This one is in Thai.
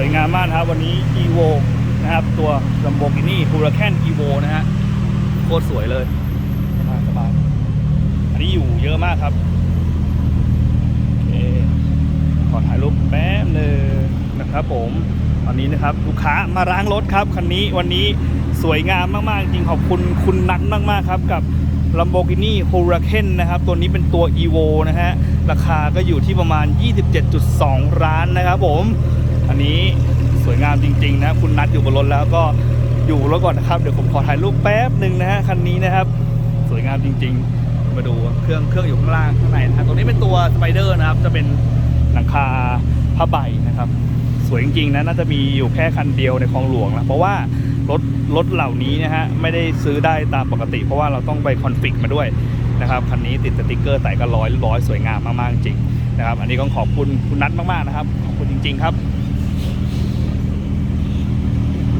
วยงามมากนะครับวันนี้ Evo นะครับ ตัว Lamborghini Huracan Evo นะฮะโคตรสวยเลยสบายสบายอันนี้อยู่เยอะมากครับอขอถ่ายรูปแป๊บนึงนะครับผมตอนนี้นะครับลูกค้ามาล้างรถครับคันนี้วันนี้สวยงามมาก ๆ จริงขอบคุณคุณนัทมาก ๆ ครับกับ Lamborghini Huracan นะครับ ตัวนี้เป็นตัว Evo นะฮะ ราคาก็อยู่ที่ประมาณ 27.2 ล้านนะครับผม อันนี้สวยงามจริง ๆ นะ คุณนัดอยู่บนรถแล้วก็อยู่รถก่อนนะครับ เดี๋ยวผมขอถ่ายรูปแป๊บหนึ่งนะฮะคันนี้นะครับ สวยงามจริง ๆ มาดูเครื่องเครื่องอยู่ข้างล่างข้างในนะฮะตัวนี้เป็นตัวสไปเดอร์นะครับ จะเป็นหลังคาผ้าใบนะครับ สวยจริงๆนะน่าจะมีอยู่แค่คันเดียวในคลองหลวงนะเพราะว่ารถรถเหล่านี้นะฮะไม่ได้ซื้อได้ตามปกติ เพราะว่าเราต้องไปคอนฟิกมาด้วยนะครับคันนี้ติดสติกเกอร์ใส่ก็ร้อยร้อยสวยงามมากๆจริงนะครับ อันนี้ก็ขอบคุณคุณนัทมากๆนะครับขอบคุณจริง ๆ ครับ